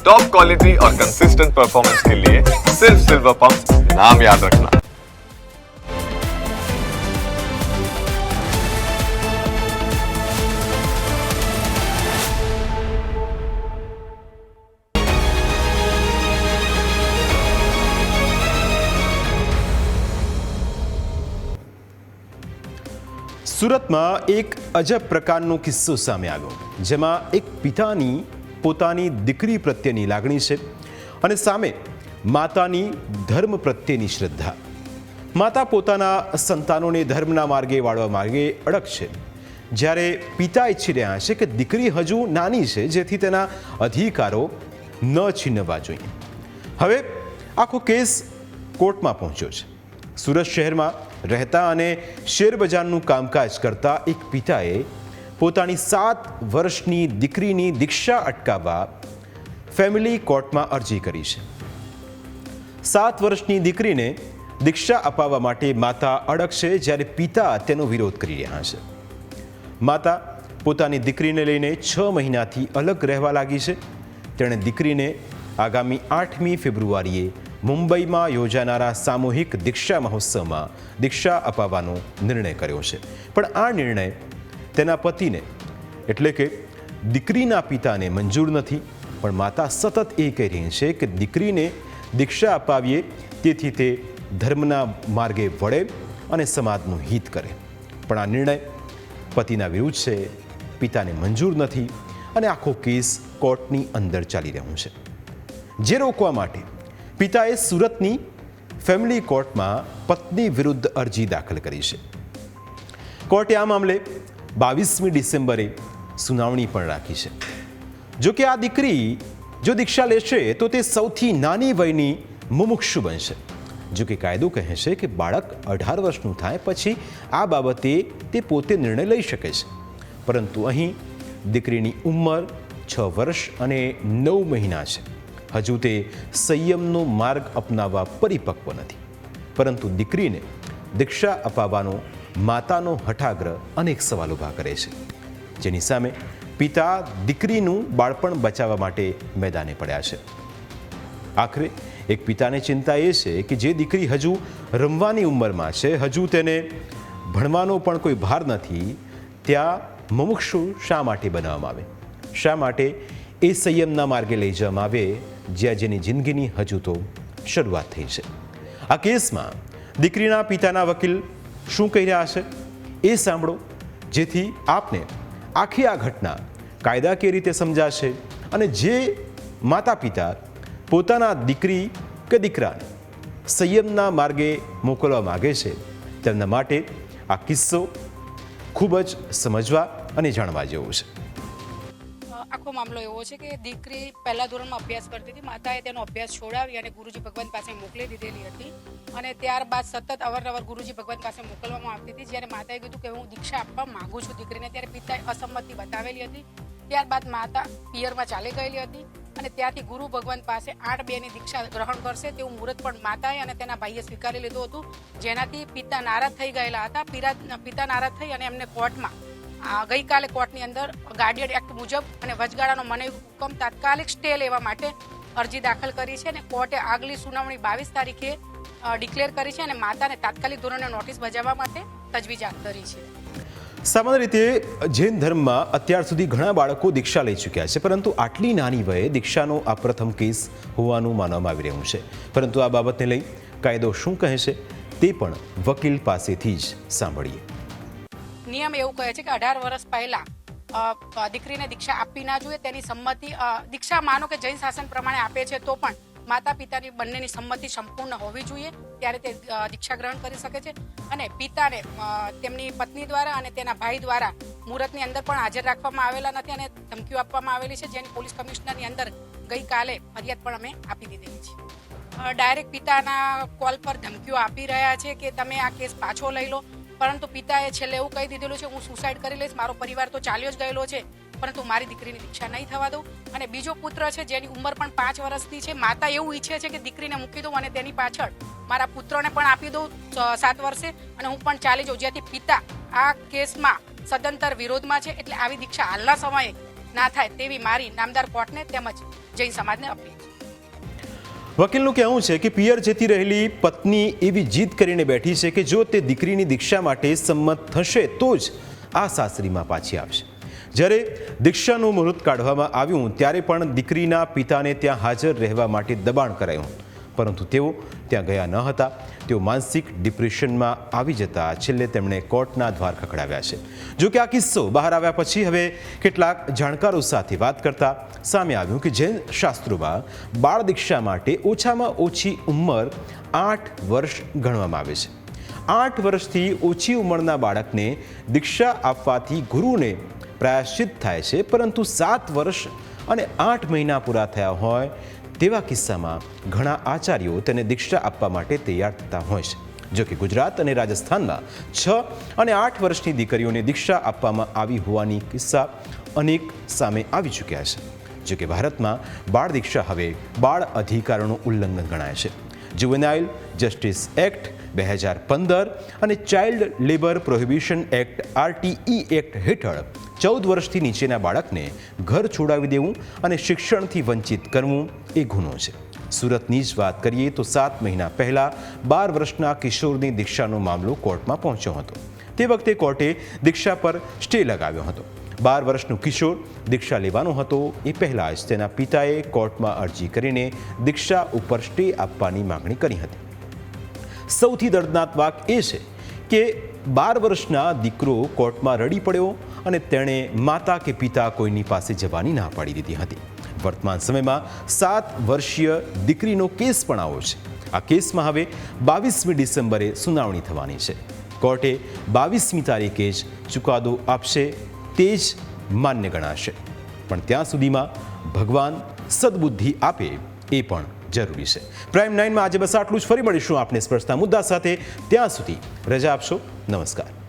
Top quality और consistent performance के लिए सिर्फ सिल्वर पंप नाम याद रखना સુરતમાં એક અજબ પ્રકારનો કિસ્સો સામે આવ્યો જેમાં એક પિતાની પોતાની દીકરી પ્રત્યેની લાગણી છે અને સામે માતાની ધર્મ પ્રત્યેની શ્રદ્ધા. માતા પોતાના સંતાનોને ધર્મના માર્ગે વાળવા માર્ગે અડગ છે. જ્યારે પિતા ઈચ્છી રહ્યા છે કે દીકરી હજુ નાની છે, જેથી તેના અધિકારો ન છીનવવા જોઈએ. હવે આખો કેસ કોર્ટમાં પહોંચ્યો છે. સુરત શહેરમાં રહેતા અને શેરબજારનું કામકાજ કરતા એક પિતાએ પોતાની સાત વર્ષની દીકરીની દીક્ષા અટકાવવા ફેમિલી કોર્ટમાં અરજી કરી છે. સાત વર્ષની દીકરીને દીક્ષા અપાવવા માટે માતા અડગ છે, જ્યારે પિતા તેનો વિરોધ કરી રહ્યા છે. માતા પોતાની દીકરીને લઈને છ મહિનાથી અલગ રહેવા લાગી છે. તેણે દીકરીને આગામી આઠમી ફેબ્રુઆરીએ મુંબઈમાં યોજાનારા સામૂહિક દીક્ષા મહોત્સવમાં દીક્ષા અપાવવાનો નિર્ણય કર્યો છે. પણ આ નિર્ણય તેના પતિને. એટલે કે દીકરીના પિતાને મંજૂર નથી, પણ માતા સતત એ કહી રહી છે કે દીકરીને દીક્ષા અપાવીએ, તેથી તે ધર્મના માર્ગે વળે અને સમાજનું હિત કરે. પણ આ નિર્ણય પતિના વિરુદ્ધ છે, પિતાને મંજૂર નથી અને આખો કેસ કોર્ટની અંદર ચાલી રહ્યો છે. જે રોકવા માટે પિતાએ સુરતની ફેમિલી કોર્ટમાં પત્ની વિરુદ્ધ અરજી દાખલ કરી છે. કોર્ટે આ મામલે બાવીસમી ડિસેમ્બરે સુનાવણી પણ રાખી છે. જો કે આ દીકરી જો દીક્ષા લેશે તો તે સૌથી નાની વયની મુમુક્ષુ બનશે. જો કે કાયદો કહે છે કે બાળક અઢાર વર્ષનું થાય પછી આ બાબતે તે પોતે નિર્ણય લઈ શકે છે. પરંતુ અહીં દીકરીની ઉંમર છ વર્ષ અને નવ મહિના છે. હજુ તે સંયમનો માર્ગ અપનાવવા પરિપક્વ નથી. પરંતુ દીકરીને દીક્ષા અપાવવાનો માતાનો હઠાગ્રહ અનેક સવાલ ઊભા કરે છે. જેની સામે પિતા દીકરીનું બાળપણ બચાવવા માટે મેદાને પડ્યા છે. આખરે એક પિતાને ચિંતા એ છે કે જે દીકરી હજુ રમવાની ઉંમરમાં છે, હજુ તેને ભણવાનો પણ કોઈ ભાર નથી, ત્યાં મુમુક્ષુ શા માટે બનાવવામાં આવે? શા માટે એ સંયમના માર્ગે લઈ જવામાં આવે, જ્યાં જેની જિંદગીની હજુ તો શરૂઆત થઈ છે? આ કેસમાં દીકરીના પિતાના વકીલ શું કહી રહ્યા છે? એ સાંભળો, જેથી આપને આખી આ ઘટના કાયદાકીય રીતે સમજાશે અને જે માતા પિતા પોતાના દીકરી કે દીકરાને સંયમના માર્ગે મોકલવા માગે છે, તેમના માટે આ કિસ્સો ખૂબ જ સમજવા અને જાણવા જેવો છે. આખો મામલો એવો છે કે દીકરી પહેલા ધોરણમાં અભ્યાસ કરતી હતી, માતાએ તેનો અભ્યાસ છોડાવી અને ગુરુજી ભગવાન પાસે મોકલી દીધેલી હતી. અને ત્યારબાદ સતત અવારનવાર ગુરુજી ભગવાન પાસે મોકલવામાં આવતી હતી. જ્યારે માતાએ કીધું કે હું દીક્ષા આપવા માંગુ છું દીકરીને, ત્યારે પિતાએ અસંમતિ બતાવેલી હતી. ત્યારબાદ માતા પિયરમાં ચાલી ગયેલી હતી અને ત્યાંથી ગુરુ ભગવાન પાસે આઠ બેની દીક્ષા ગ્રહણ કરશે તેવું મુહૂર્ત પણ માતાએ અને તેના ભાઈએ સ્વીકારી લીધું હતું. જેનાથી પિતા નારાજ થઈ ગયેલા હતા. પિતા નારાજ થઈ અને એમને કોર્ટમાં ગઈકાલે કોર્ટની અંદર ગાર્ડિયન એક્ટ મુજબ અને વચગાળાનો મને હુકમ તાત્કાલિક સ્ટે લેવા માટે અરજી દાખલ કરી છે અને કોર્ટે આગલી સુનાવણી બાવીસ તારીખે ડિક્લેર કરી છે અને માતાને તાત્કાલિક ધોરણે નોટિસ બજાવવા માટે તજવીજ હાથ ધરી છે. સામાન્ય રીતે જૈન ધર્મમાં અત્યાર સુધી ઘણા બાળકો દીક્ષા લઈ ચૂક્યા છે, પરંતુ આટલી નાની વયે દીક્ષાનો આ પ્રથમ કેસ હોવાનું માનવામાં આવી રહ્યું છે. પરંતુ આ બાબતને લઈ કાયદો શું કહે છે તે પણ વકીલ પાસેથી જ સાંભળીએ. નિયમ એવું કહે છે કે અઢાર વર્ષ પહેલા દીકરીને દીક્ષા આપવી ના જોઈએ, તેની સંમતિ દીક્ષા માનો કે જૈન શાસન પ્રમાણે આપે છે તો પણ માતા પિતાની બંનેની સંમતિ સંપૂર્ણ હોવી જોઈએ, ત્યારે તે દીક્ષા ગ્રહણ કરી શકે છે. અને પિતાને તેમની પત્ની દ્વારા અને તેના ભાઈ દ્વારા મુહૂર્તની અંદર પણ હાજર રાખવામાં આવેલા નથી અને ધમકીઓ આપવામાં આવેલી છે, જેની પોલીસ કમિશનરની અંદર ગઈકાલે ફરિયાદ પણ અમે આપી દીધેલી છે. ડાયરેક્ટ પિતાના કોલ પર ધમકીઓ આપી રહ્યા છે કે તમે આ કેસ પાછો લઈ લો. પરંતુ પિતાએ છેલ્લે એવું કહી દીધેલું છે, હું સુસાઇડ કરી લઈશ, મારો પરિવાર તો ચાલ્યો જ ગયેલો છે, પરંતુ મારી દીકરીની દીક્ષા નહીં થવા દઉં. અને બીજો પુત્ર છે, જેની ઉંમર પણ પાંચ વર્ષની છે, માતા એવું ઈચ્છે છે કે દીકરીને મૂકી દઉં અને તેની પાછળ મારા પુત્રને પણ આપી દઉં સાત વર્ષે, અને હું પણ ચાલી જાઉં જ્યાંથી પિતા આ કેસમાં સદંતર વિરોધમાં છે, એટલે આવી દીક્ષા હાલના સમયે ના થાય તેવી મારી નામદાર કોર્ટને તેમજ જૈન સમાજને અપીલ છે. વકીલનું કહેવું છે કે પિયર જતી રહેલી પત્ની એવી જીદ કરીને બેઠી છે કે જો તે દીકરીની દીક્ષા માટે સંમત થશે તો જ આ સાસરીમાં પાછી આવશે. જ્યારે દીક્ષાનું મુહૂર્ત કાઢવામાં આવ્યું ત્યારે પણ દીકરીના પિતાને ત્યાં હાજર રહેવા માટે દબાણ કરાયું પરંતુ તેઓ ત્યાં ગયા ન હતા. તેઓ માનસિક ડિપ્રેશનમાં આવી જતા છેલ્લે તેમણે કોર્ટના દ્વાર ખખડાવ્યા છે. જો કે આ કિસ્સો બહાર આવ્યા પછી હવે કેટલાક જાણકારો સાથે વાત કરતા સામે આવ્યું કે જૈન શાસ્ત્રોમાં બાળ દીક્ષા માટે ઓછામાં ઓછી ઉંમર આઠ વર્ષ ગણવામાં આવે છે. આઠ વર્ષથી ઓછી ઉંમરના બાળકને દીક્ષા આપવાથી ગુરુને પ્રાયશ્ચિત થાય છે, પરંતુ સાત વર્ષ અને આઠ મહિના પૂરા થયા હોય તેવા કિસ્સામાં ઘણા આચાર્યો તેને દીક્ષા આપવા માટે તૈયાર થતા હોય છે. જો કે ગુજરાત અને રાજસ્થાનમાં છ અને આઠ વર્ષની દીકરીઓને દીક્ષા આપવામાં આવી હોવાની કિસ્સા અનેક સામે આવી ચૂક્યા છે. જો કે ભારતમાં બાળ દીક્ષા હવે બાળ અધિકારોનું ઉલ્લંઘન ગણાય છે. જુવેનાઇલ જસ્ટિસ એક્ટ બે હજાર પંદર અને child labour prohibition act RTE act હેઠળ ચૌદ વર્ષથી નીચેના બાળકને ઘર છોડાવી દેવું અને શિક્ષણથી વંચિત કરવું એ ગુનો છે. સુરતની જ વાત કરીએ તો સાત મહિના પહેલા બાર વર્ષના કિશોરની દીક્ષાનો મામલો કોર્ટમાં પહોંચ્યો હતો. તે વખતે કોર્ટે દીક્ષા પર સ્ટે લગાવ્યો હતો. બાર વર્ષનો કિશોર દીક્ષા લેવાનો હતો. એ પહેલાં જ તેના પિતાએ કોર્ટમાં અરજી કરીને દીક્ષા ઉપર સ્ટે આપવાની માગણી કરી હતી. સૌથી દર્દનાક વાત એ છે કે બાર વર્ષના દીકરો કોર્ટમાં રડી પડ્યો અને તેણે માતા કે પિતા કોઈની પાસે જવાની ના પાડી દીધી હતી. વર્તમાન સમયમાં સાત વર્ષીય દીકરીનો કેસ પણ આવ્યો છે. આ કેસમાં હવે બાવીસમી ડિસેમ્બરે સુનાવણી થવાની છે. કોર્ટે બાવીસમી તારીખે જ ચુકાદો આપશે તે જ માન્ય ગણાશે. પણ ત્યાં સુધીમાં ભગવાન સદબુદ્ધિ આપે એ પણ જરૂરી છે. પ્રાઇમ નાઇનમાં આજે બસ આટલું જ. ફરી મળીશું આપને સ્પર્શતા મુદ્દા સાથે. ત્યાં સુધી રજા આપશો. નમસ્કાર.